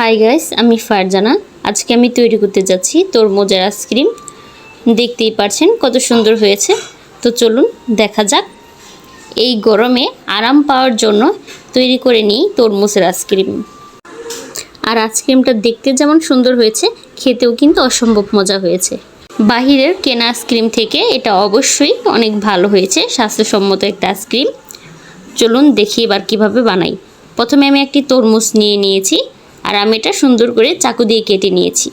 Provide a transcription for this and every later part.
Hi guys আমি ফারজানা। আজকে আমি তৈরি করতে যাচ্ছি তরমুজের আইসক্রিম দেখতেই পারছেন কত সুন্দর হয়েছে। তো চলুন দেখা যাক। এই গরমে আরাম পাওয়ার জন্য তৈরি করে নিই তরমুজের আইসক্রিম আর আইসক্রিমটা দেখতে যেমন সুন্দর হয়েছে, খেতেও কিন্তু অসম্ভব মজা হয়েছে। বাহিরের কেনা আইসক্রিম থেকে এটা অবশ্যই অনেক ভালো হয়েছে, স্বাস্থ্যসম্মত একটা আইসক্রিম চলুন দেখি এবার কীভাবে বানাই। প্রথমে আমি একটি তরমুজ নিয়ে নিয়েছি। আর আমি এটা সুন্দর করে চাকু দিয়ে কেটে নিয়েছি।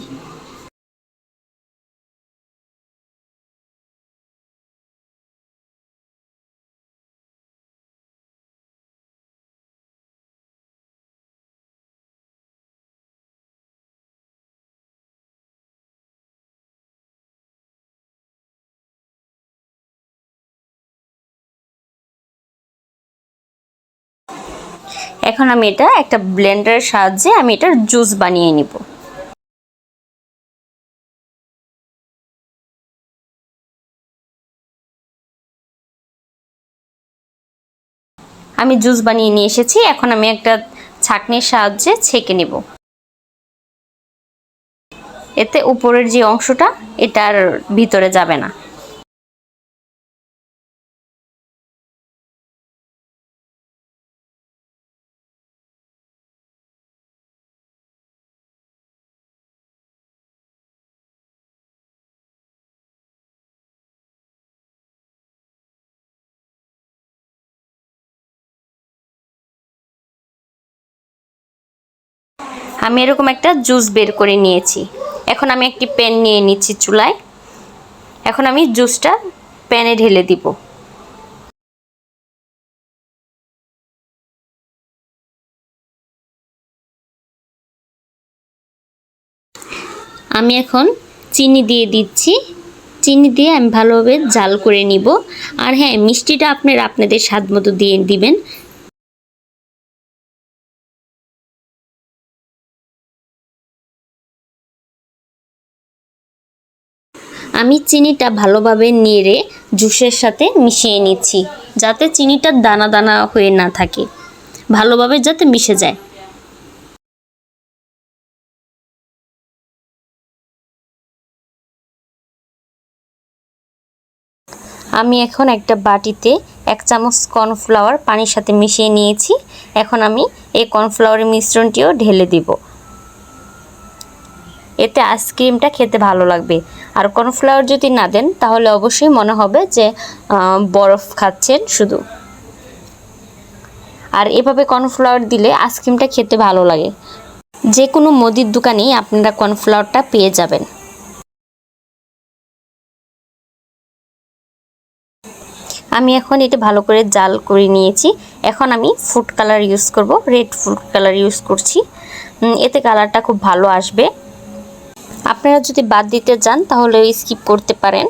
এখন আমি এটা একটা ব্লেন্ডারের সাহায্যে আমি এটার জুস বানিয়ে নিব। আমি জুস বানিয়ে নিয়ে এসেছি, এখন আমি একটা ছাকনির সাহায্যে ছেঁকে নেব। এতে উপরের যে অংশটা, এটার ভিতরে যাবে না। আমি এরকম একটা জুস বের করে নিয়েছি। এখন আমি একটি প্যান নিয়ে নিচ্ছি চুলায়। এখন আমি জুসটা প্যানে ঢেলে দিব। আমি এখন চিনি দিয়ে দিচ্ছি। চিনি দিয়ে আমি ভালোভাবে জাল করে নিব। আর হ্যাঁ মিষ্টিটা আপনার আপনাদের স্বাদ মতো দিয়ে দিবেন। আমি চিনিটা ভালোভাবে নেড়ে জুসের সাথে মিশিয়ে নিচ্ছি, যাতে চিনিটা দানা দানা হয়ে না থাকে। ভালোভাবে যাতে মিশে যায়। আমি এখন একটা বাটিতে এক চামচ কর্নফ্লাওয়ার পানির সাথে মিশিয়ে নিয়েছি। এখন আমি এই কর্নফ্লাওয়ারের মিশ্রণটিও ঢেলে দিব। এতে আইসক্রিমটা খেতে ভালো লাগবে। আর কর্নফ্লাওয়ার যদি না দেন, তাহলে অবশ্যই মনে হবে যে বরফ খাচ্ছেন শুধু। আর এভাবে কর্নফ্লাওয়ার দিলে আইসক্রিমটা খেতে ভালো লাগে। যে কোনো মুদির দোকানেই আপনারা কর্নফ্লাওয়ারটা পেয়ে যাবেন। আমি এখন এটা ভালো করে জাল করে নিয়েছি। এখন আমি ফুড কালার ইউজ করব। রেড ফুড কালার ইউজ করছি। এতে কালারটা খুব ভালো আসবে। আপনারা যদি বাদ দিতে চান তাহলে স্কিপ করতে পারেন।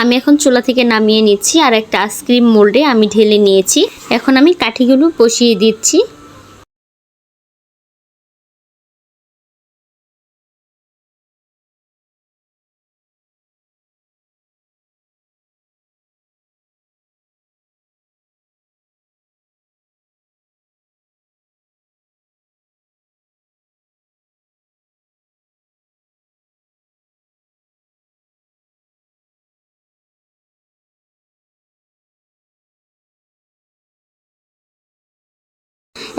আমি এখন চুলা থেকে নামিয়ে নিচ্ছি আর একটা আইসক্রিম মোল্ডে আমি ঢেলে নিয়েছি। এখন আমি কাঠিগুলো বসিয়ে দিচ্ছি।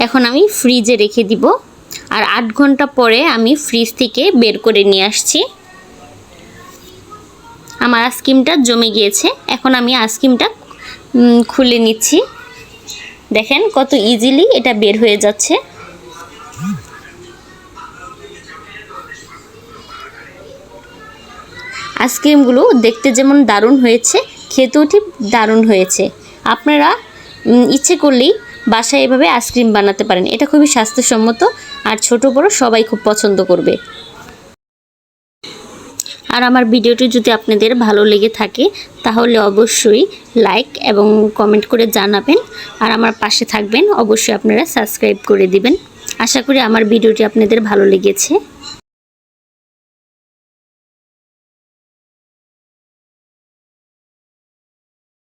এখন আমি ফ্রিজে রেখে দিব। আর আট ঘণ্টা পরে আমি ফ্রিজ থেকে বের করে নিয়ে আসছি। আমার আইসক্রিমটা জমে গিয়েছে। এখন আমি আইসক্রিমটা খুলে নিচ্ছি। দেখেন কত ইজিলি এটা বের হয়ে যাচ্ছে। আইসক্রিমগুলো দেখতে যেমন দারুণ হয়েছে, খেতেও ঠিক দারুণ হয়েছে। আপনারা ইচ্ছে করলেই বাসায় এভাবে আইসক্রিম বানাতে পারেন। এটা খুবই স্বাস্থ্যসম্মত আর ছোট বড় সবাই খুব পছন্দ করবে। আর আমার ভিডিওটি যদি আপনাদের ভালো লেগে থাকে, তাহলে অবশ্যই লাইক এবং কমেন্ট করে জানাবেন। আর আমার পাশে থাকবেন, অবশ্যই আপনারা সাবস্ক্রাইব করে দিবেন। আশা করি আমার ভিডিওটি আপনাদের ভালো লেগেছে।